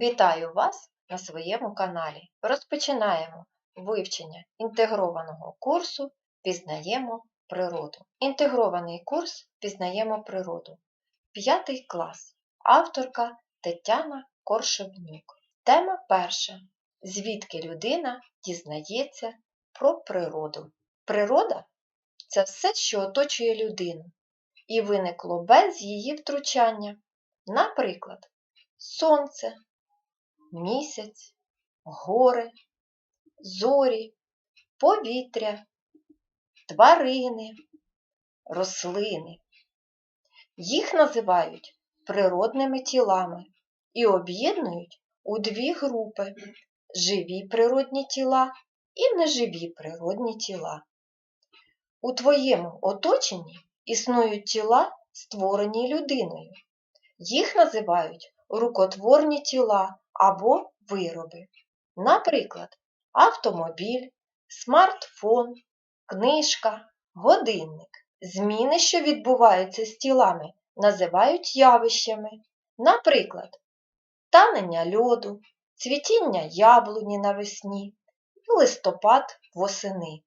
Вітаю вас на своєму каналі. Розпочинаємо вивчення інтегрованого курсу Пізнаємо природу. Інтегрований курс Пізнаємо природу. П'ятий клас. Авторка Тетяна Коршевнюк. Тема перша. Звідки людина дізнається про природу. Природа це все, що оточує людину, і виникло без її втручання. Наприклад, сонце, місяць, гори, зорі, повітря, тварини, рослини. Їх називають природними тілами і об'єднують у дві групи живі природні тіла і неживі природні тіла. У твоєму оточенні існують тіла, створені людиною. Їх називають рукотворні тіла або вироби. Наприклад, автомобіль, смартфон, книжка, годинник. Зміни, що відбуваються з тілами, називають явищами. Наприклад, танення льоду, цвітіння яблуні навесні і листопад восени.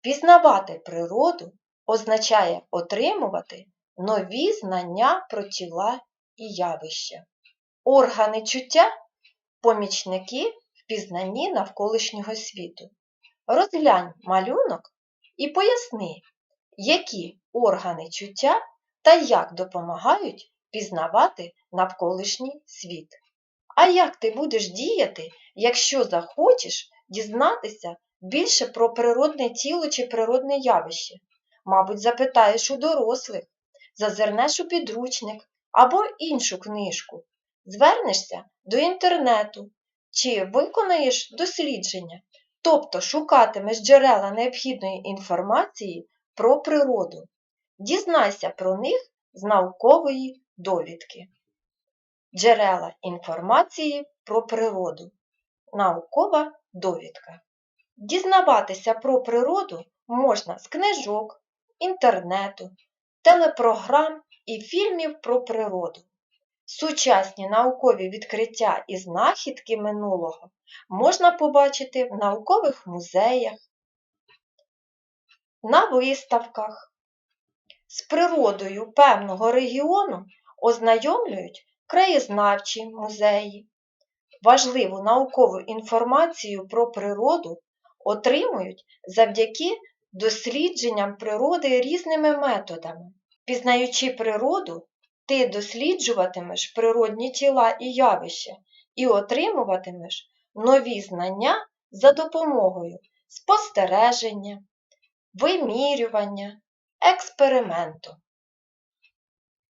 Пізнавати природу означає отримувати нові знання про тіла і явища. Органи чуття помічники в пізнанні навколишнього світу. Розглянь малюнок і поясни, які органи чуття та як допомагають пізнавати навколишній світ. А як ти будеш діяти, якщо захочеш дізнатися більше про природне тіло чи природне явище? Мабуть, запитаєш у дорослих, зазирнеш у підручник або іншу книжку, звернешся до інтернету чи виконаєш дослідження, тобто шукатимеш джерела необхідної інформації про природу. Дізнайся про них з наукової довідки. Джерела інформації про природу. Наукова довідка. Дізнаватися про природу можна з книжок, інтернету, телепрограм і фільмів про природу. Сучасні наукові відкриття і знахідки минулого можна побачити в наукових музеях, на виставках. З природою певного регіону ознайомлюють краєзнавчі музеї. Важливу наукову інформацію про природу отримують завдяки дослідженням природи різними методами. Пізнаючи природу, ти досліджуватимеш природні тіла і явища і отримуватимеш нові знання за допомогою спостереження, вимірювання, експерименту.